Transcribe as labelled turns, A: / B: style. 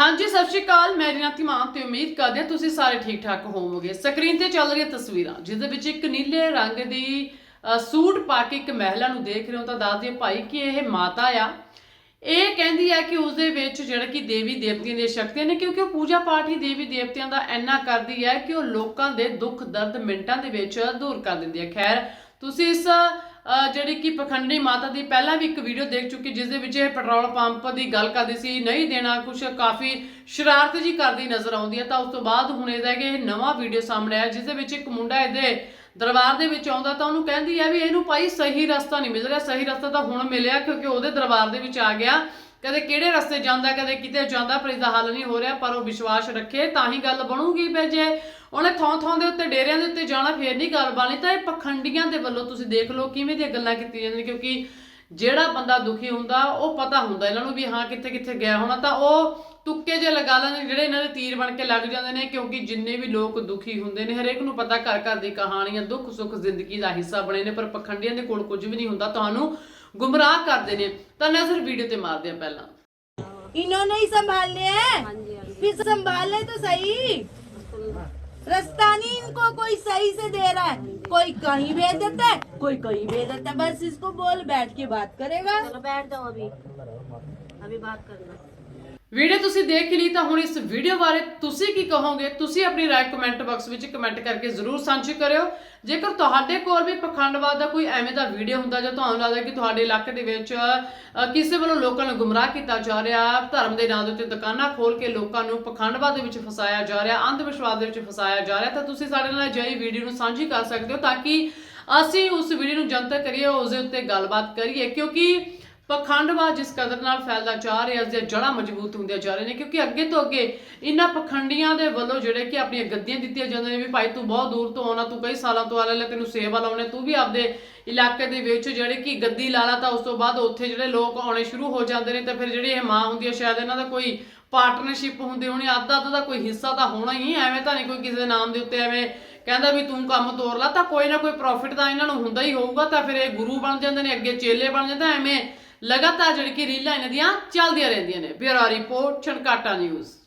A: ਹਾਂਜੀ ਸਤਿ ਸ਼੍ਰੀ ਅਕਾਲ। ਮੈਂ ਰਿਨਾਤੀ ਮਾਨ ਤੇ ਉਮੀਦ ਕਰਦੇ ਹਾਂ ਤੁਸੀਂ ਸਾਰੇ ਠੀਕ ਠਾਕ ਹੋਵੋਗੇ। ਸਕਰੀਨ ਤੇ ਚੱਲ ਰਹੀਆਂ ਤਸਵੀਰਾਂ ਜਿਸ ਦੇ ਵਿੱਚ ਇੱਕ ਨੀਲੇ ਰੰਗ ਦੀ ਅ, ਸੂਟ ਪਾ ਕੇ ਇੱਕ ਮਹਿਲਾ ਨੂੰ ਦੇਖ ਰਹੇ ਹੋ ਤਾਂ ਦੱਸ ਦਿਓ ਭਾਈ ਕਿ ਇਹ ਮਾਤਾ ਆ। ਇਹ ਕਹਿੰਦੀ ਹੈ ਕਿ ਉਸ ਦੇ ਵਿੱਚ ਜਿਹੜਾ ਕਿ ਦੇਵੀ ਦੇਵਤਿਆਂ ਦੀਆਂ ਸ਼ਕਤੀਆਂ ਨੇ ਕਿਉਂਕਿ ਉਹ ਪੂਜਾ ਪਾਠ ਹੀ ਦੇਵੀ ਦੇਵਤਿਆਂ ਦਾ ਇੰਨਾ ਕਰਦੀ ਹੈ ਕਿ ਉਹ ਲੋਕਾਂ ਦੇ ਦੁੱਖ ਦਰਦ ਮਿੰਟਾਂ ਦੇ ਵਿੱਚ ਦੂਰ ਕਰ ਦਿੰਦੀ ਹੈ ਖੈਰ ਤੁਸੀਂ ਇਸ ਜਿਹੜੀ ਕਿ ਪਖੰਡੀ ਮਾਤਾ ਦੀ ਪਹਿਲਾਂ ਵੀ ਇੱਕ ਵੀਡੀਓ ਦੇਖ ਚੁੱਕੀ, ਜਿਸ ਦੇ ਵਿੱਚ ਇਹ ਪੈਟਰੋਲ ਪੰਪ ਦੀ ਗੱਲ ਕਰਦੀ ਸੀ, ਨਹੀਂ ਦੇਣਾ ਕੁਝ ਕਾਫੀ ਸ਼ਰਾਰਤ ਜੀ ਕਰਦੀ ਨਜ਼ਰ ਆਉਂਦੀ ਹੈ। ਤਾਂ ਉਸ ਤੋਂ ਬਾਅਦ ਹੁਣ ਇਹਦਾ ਕਿ ਇਹ ਨਵਾਂ ਵੀਡੀਓ ਸਾਹਮਣੇ ਆਇਆ, ਜਿਸ ਦੇ ਵਿੱਚ ਇੱਕ ਮੁੰਡਾ ਇਹਦੇ ਦਰਬਾਰ ਦੇ ਵਿੱਚ ਆਉਂਦਾ, ਤਾਂ ਉਹਨੂੰ ਕਹਿੰਦੀ ਹੈ ਵੀ ਇਹਨੂੰ ਭਾਈ ਸਹੀ ਰਸਤਾ ਨਹੀਂ ਮਿਲ ਰਿਹਾ, ਸਹੀ ਰਸਤਾ ਤਾਂ ਹੁਣ ਮਿਲਿਆ, ਕਿਉਂਕਿ ਉਹਦੇ ਦਰਬਾਰ ਦੇ ਵਿੱਚ ਆ ਗਿਆ। ਕਦੇ ਕਿਹੜੇ ਰਸਤੇ ਜਾਂਦਾ, ਕਦੇ ਕਿਤੇ ਜਾਂਦਾ, ਪਰ ਇਹਦਾ ਹੱਲ ਨਹੀਂ ਹੋ ਰਿਹਾ, ਪਰ ਉਹ ਵਿਸ਼ਵਾਸ ਰੱਖੇ, ਤਾਂ ਹੀ ਗੱਲ ਬਣੂਗੀ। ਫਿਰ ਜੇ ਉਹਨੇ ਥਾਂ ਥਾਂ ਦੇ ਉੱਤੇ, ਡੇਰਿਆਂ ਦੇ ਉੱਤੇ ਜਾਣਾ, ਫੇਰ ਨਹੀਂ ਗੱਲ ਬਣਨੀ, ਤਾਂ ਇਹ ਪਖੰਡੀਆਂ ਦੇ ਵੱਲੋਂ ਤੁਸੀਂ ਦੇਖ ਲਓ ਕਿਵੇਂ ਦੀਆਂ ਗੱਲਾਂ ਕੀਤੀਆਂ ਜਾਂਦੀਆਂ, ਕਿਉਂਕਿ ਜਿਹੜਾ ਬੰਦਾ ਦੁਖੀ ਹੁੰਦਾ, ਉਹ ਪਤਾ ਹੁੰਦਾ ਇਹਨਾਂ ਨੂੰ ਵੀ ਹਾਂ ਕਿੱਥੇ ਕਿੱਥੇ ਗਿਆ ਹੋਣਾ, ਤਾਂ ਉਹ ਤੁੱਕੇ ਜੇ ਲਗਾ ਲੈਂਦੇ ਜਿਹੜੇ ਇਹਨਾਂ ਦੇ ਤੀਰ ਬਣ ਕੇ ਲੱਗ ਜਾਂਦੇ ਨੇ, ਕਿਉਂਕਿ ਜਿੰਨੇ ਵੀ ਲੋਕ ਦੁਖੀ ਹੁੰਦੇ ਨੇ, ਹਰੇਕ ਨੂੰ ਪਤਾ ਘਰ ਘਰ ਦੀ ਕਹਾਣੀਆਂ ਦੁੱਖ ਸੁੱਖ ਜ਼ਿੰਦਗੀ ਦਾ ਹਿੱਸਾ ਬਣੇ ਨੇ, ਪਰ ਪਖੰਡੀਆਂ ਦੇ ਕੋਲ ਕੁਝ ਵੀ ਨਹੀਂ ਹੁੰਦਾ। ਤੁਹਾਨੂੰ ਗੁੰਮਰਾਹ ਕਰਦੇ ਨੇ ਤਾਂ ਨਜ਼ਰ ਵੀਡੀਓ ਤੇ ਮਾਰਦੇ ਆ ਪਹਿਲਾਂ
B: इन्होंने ही संभालने हैं फिर संभाल ले तो सही रास्ता नहीं इनको कोई सही से दे रहा है कोई कहीं भेज देता है कोई कहीं भेज देता है बस इसको बोल बैठ के बात करेगा
C: चलो बैठ जाओ अभी अभी बात करना
A: ਵੀਡੀਓ ਤੁਸੀਂ ਦੇਖ ਲਈ ਤਾਂ ਹੁਣ ਇਸ ਵੀਡੀਓ ਬਾਰੇ ਤੁਸੀਂ ਕੀ ਕਹੋਗੇ? ਤੁਸੀਂ ਆਪਣੀ ਰਾਏ ਕਮੈਂਟ ਬਾਕਸ ਵਿੱਚ ਕਮੈਂਟ ਕਰਕੇ ਜ਼ਰੂਰ ਸਾਂਝੀ ਕਰਿਓ। ਜੇਕਰ ਤੁਹਾਡੇ ਕੋਲ ਵੀ ਪਖੰਡਵਾਦ ਦਾ ਕੋਈ ਐਵੇਂ ਦਾ ਵੀਡੀਓ ਹੁੰਦਾ ਜਾਂ ਤੁਹਾਨੂੰ ਲੱਗਦਾ ਕਿ ਤੁਹਾਡੇ ਇਲਾਕੇ ਦੇ ਵਿੱਚ ਕਿਸੇ ਵੱਲੋਂ ਲੋਕਾਂ ਨੂੰ ਗੁੰਮਰਾਹ ਕੀਤਾ ਜਾ ਰਿਹਾ, ਧਰਮ ਦੇ ਨਾਂ ਦੇ ਉੱਤੇ ਦੁਕਾਨਾਂ ਖੋਲ ਕੇ ਲੋਕਾਂ ਨੂੰ ਪਖੰਡਵਾਦ ਦੇ ਵਿੱਚ ਫਸਾਇਆ ਜਾ ਰਿਹਾ ਅੰਧ ਵਿਸ਼ਵਾਸ ਦੇ ਵਿੱਚ ਫਸਾਇਆ ਜਾ ਰਿਹਾ, ਤਾਂ ਤੁਸੀਂ ਸਾਡੇ ਨਾਲ ਅਜਿਹੀ ਵੀਡੀਓ ਨੂੰ ਸਾਂਝੀ ਕਰ ਸਕਦੇ ਹੋ ਤਾਂ ਕਿ ਅਸੀਂ ਉਸ ਵੀਡੀਓ ਨੂੰ ਜਨਤਕ ਕਰੀਏ, ਉਸ ਦੇ ਉੱਤੇ ਗੱਲਬਾਤ ਕਰੀਏ। ਕਿਉਂਕਿ ਪਖੰਡਵਾਦ ਜਿਸ ਕਦਰ ਨਾਲ ਫੈਲਦਾ ਜਾ ਰਿਹਾ ਇਸ ਦੀਆਂ ਜੜ੍ਹਾਂ ਮਜ਼ਬੂਤ ਹੁੰਦੀਆਂ ਜਾ ਰਹੀਆਂ ਨੇ, ਕਿਉਂਕਿ ਅੱਗੇ ਤੋਂ ਅੱਗੇ ਇਹਨਾਂ ਪਖੰਡੀਆਂ ਦੇ ਵੱਲੋਂ ਜਿਹੜੇ ਕਿ ਆਪਣੀਆਂ ਗੱਦੀਆਂ ਦਿੱਤੀਆਂ ਜਾਂਦੀਆਂ ਨੇ ਵੀ ਭਾਈ ਤੂੰ ਬਹੁਤ ਦੂਰ ਤੋਂ ਆਉਣਾ, ਤੂੰ ਕਈ ਸਾਲਾਂ ਤੋਂ ਆ ਲੈ ਤੈਨੂੰ ਸੇਵਾ ਲਾਉਣੇ, ਤੂੰ ਵੀ ਆਪਦੇ ਇਲਾਕੇ ਦੇ ਵਿੱਚ ਜਿਹੜੇ ਕਿ ਗੱਦੀ ਲਾ ਲਾ, ਤਾਂ ਉਸ ਤੋਂ ਬਾਅਦ ਉੱਥੇ ਜਿਹੜੇ ਲੋਕ ਆਉਣੇ ਸ਼ੁਰੂ ਹੋ ਜਾਂਦੇ ਨੇ, ਤਾਂ ਫਿਰ ਜਿਹੜੀ ਇਹ ਮਾਂ ਹੁੰਦੀ ਹੈ ਸ਼ਾਇਦ ਇਹਨਾਂ ਦਾ ਕੋਈ ਪਾਰਟਨਰਸ਼ਿਪ ਹੁੰਦੀ ਹੋਣੀ ਅੱਧਾ ਅੱਧਾ ਦਾ ਕੋਈ ਹਿੱਸਾ ਤਾਂ ਹੋਣਾ ਹੀ ਐਵੇਂ ਤਾਂ ਨਹੀਂ ਕੋਈ ਕਿਸੇ ਦੇ ਨਾਮ ਦੇ ਉੱਤੇ ਐਵੇਂ ਕਹਿੰਦਾ ਵੀ ਤੂੰ ਕੰਮ ਤੋਰ ਲਾ, ਤਾਂ ਕੋਈ ਨਾ ਕੋਈ ਪ੍ਰੋਫਿਟ ਤਾਂ ਇਹਨਾਂ ਨੂੰ ਹੁੰਦਾ ਹੀ ਹੋਊਗਾ, ਤਾਂ ਫਿਰ ਇਹ ਗੁਰੂ ਬਣ ਜਾਂਦੇ ਨੇ, ਅੱਗੇ ਚੇਲੇ ਬਣ ਜਾਂਦੇ ਐਵੇਂ ਲਗਾਤਾਰ ਜਿਹੜੀ ਕਿ ਰੀਲਾਂ ਇਹਨਾਂ ਦੀਆਂ ਚੱਲਦੀਆਂ ਰਹਿੰਦੀਆਂ ਨੇ। Bureau report Chhankata news.